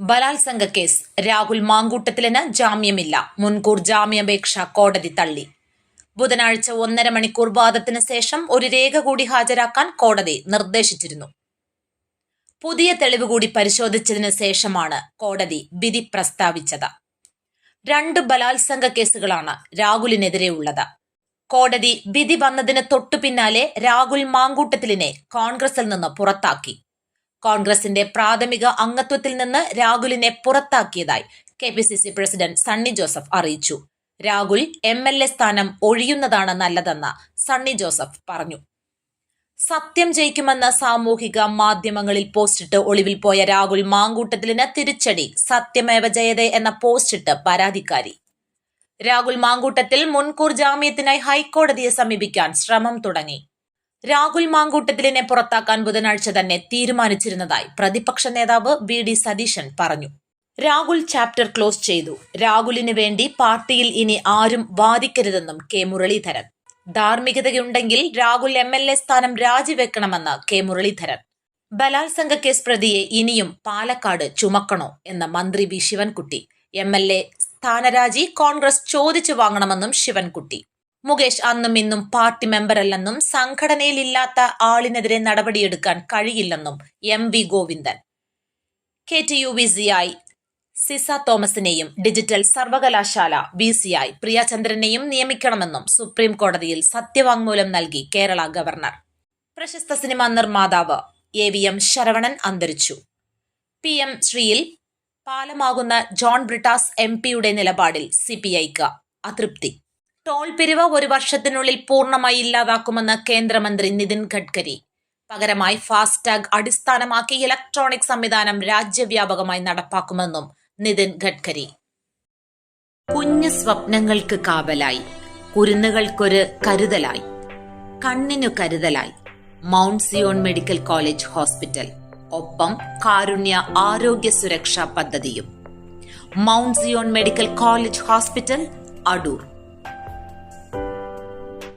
ബലാത്സംഗ കേസ്. രാഹുൽ മാങ്കൂട്ടത്തിലിന് ജാമ്യമില്ല. മുൻകൂർ ജാമ്യാപേക്ഷ കോടതി തള്ളി. ബുധനാഴ്ച ഒന്നര മണിക്കൂർ വാദത്തിന് ശേഷം ഒരു രേഖ കൂടി ഹാജരാക്കാൻ കോടതി നിർദ്ദേശിച്ചിരുന്നു. പുതിയ തെളിവ് കൂടി പരിശോധിച്ചതിന് ശേഷമാണ് കോടതി വിധി പ്രസ്താവിച്ചത്. രണ്ട് ബലാത്സംഗ കേസുകളാണ് രാഹുലിനെതിരെ ഉള്ളത്. കോടതി വിധി വന്നതിന് തൊട്ടു പിന്നാലെ രാഹുൽ മാങ്കൂട്ടത്തിലിനെ കോൺഗ്രസിൽ നിന്ന് പുറത്താക്കി. കോൺഗ്രസിന്റെ പ്രാഥമിക അംഗത്വത്തിൽ നിന്ന് രാഹുലിനെ പുറത്താക്കിയതായി K P C C president Sunny Joseph അറിയിച്ചു. രാഹുൽ എം എൽ എ സ്ഥാനം ഒഴിയുന്നതാണ് നല്ലതെന്ന് സണ്ണി ജോസഫ് പറഞ്ഞു. സത്യം ജയിക്കുമെന്ന സാമൂഹിക മാധ്യമങ്ങളിൽ പോസ്റ്റിട്ട് ഒളിവിൽ പോയ രാഹുൽ മാങ്കൂട്ടത്തിലിന് തിരിച്ചടി സത്യമേവ ജയതേ എന്ന പോസ്റ്റിട്ട് പരാതിക്കാരി. രാഹുൽ മാങ്കൂട്ടത്തിൽ മുൻകൂർ ജാമ്യത്തിനായി ഹൈക്കോടതിയെ സമീപിക്കാൻ ശ്രമം തുടങ്ങി. രാഹുൽ മാങ്കൂട്ടത്തിലിനെ പുറത്താക്കാൻ ബുധനാഴ്ച തന്നെ തീരുമാനിച്ചിരുന്നതായി പ്രതിപക്ഷ നേതാവ് വി ഡി സതീശൻ പറഞ്ഞു. രാഹുൽ ചാപ്റ്റർ ക്ലോസ് ചെയ്തു. രാഹുലിന് വേണ്ടി പാർട്ടിയിൽ ഇനി ആരും വാദിക്കരുതെന്നും കെ മുരളീധരൻ. ധാർമ്മികതയുണ്ടെങ്കിൽ രാഹുൽ എം എൽ എ സ്ഥാനം രാജിവെക്കണമെന്ന് കെ മുരളീധരൻ. ബലാത്സംഗ കേസ് പ്രതിയെ ഇനിയും പാലക്കാട് ചുമക്കണോ എന്ന മന്ത്രി B Sivankutty. M L A സ്ഥാനരാജി Congress ചോദിച്ചു വാങ്ങണമെന്നും ശിവൻകുട്ടി. മുകേഷ് അന്നും ഇന്നും പാർട്ടി മെമ്പറല്ലെന്നും സംഘടനയിലില്ലാത്ത ആളിനെതിരെ നടപടിയെടുക്കാൻ കഴിയില്ലെന്നും M V Govindan. K T U V സിയായി Ciza തോമസിനെയും ഡിജിറ്റൽ സർവകലാശാല വി സിയായി പ്രിയചന്ദ്രനെയും നിയമിക്കണമെന്നും സുപ്രീം കോടതിയിൽ സത്യവാങ്മൂലം നൽകി കേരള ഗവർണർ. പ്രശസ്ത സിനിമാ നിർമ്മാതാവ് എ വി എം ശരവണൻ അന്തരിച്ചു. പി എം ശ്രീയിൽ പാലമാകുന്ന ജോൺ ബ്രിട്ടാസ് എം പിയുടെ നിലപാടിൽ സി പി ഐക്ക് അതൃപ്തി. ടോൾ പിരിവ് ഒരു വർഷത്തിനുള്ളിൽ പൂർണമായി ഇല്ലാതാക്കുമെന്ന് കേന്ദ്രമന്ത്രി നിതിൻ ഗഡ്കരി. പകരമായി ഫാസ്ടാഗ് അടിസ്ഥാനമാക്കി ഇലക്ട്രോണിക് സംവിധാനം രാജ്യവ്യാപകമായി നടപ്പാക്കുമെന്നും നിതിൻ ഗഡ്കരി. കുഞ്ഞു സ്വപ്നങ്ങൾക്ക് കാവലായി. കുരുന്നുകൾക്കൊരു കരുതലായി. കണ്ണിനു കരുതലായി. Mount Zion medical college hospital. ഒപ്പം കാരുണ്യ ആരോഗ്യ സുരക്ഷാ പദ്ധതിയും. Mount Zion medical college hospital Adoor.